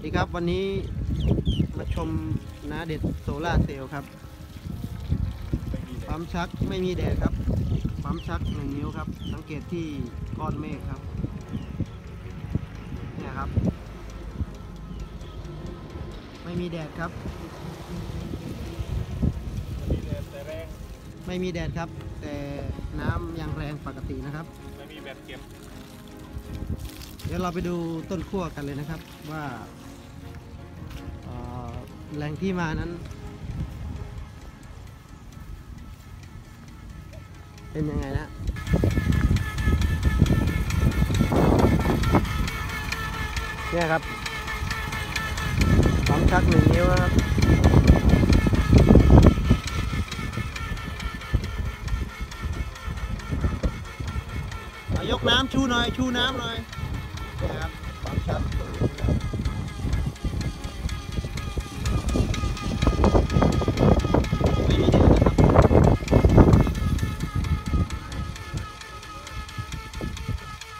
วัสดีครับวันนี้มาชมนาเด็ดโซล่าร์เซลล์ครับปั๊มชักไม่มีแดดครับปั๊มชักหนึ่งนิ้วครับ สังเกตที่ก้อนเมฆครับเนี่ยครับ ไม่มีแดดครับมีแดดแต่แรงไม่มีแดดครับ แต่น้ำยังแรงปกตินะครับ ไม่มีแบตเก็บเดี๋ยวเราไปดูต้นขั้วกันเลยนะครับว่าเอ่อ แหล่งที่มานั้น เป็นยังไงนะเนี่ยครับปั๊มชักหนึ่งนิ้วนะครับยกน้ำชูหน่อย ชูน้ำหน่อยนะครับปั๊มชัก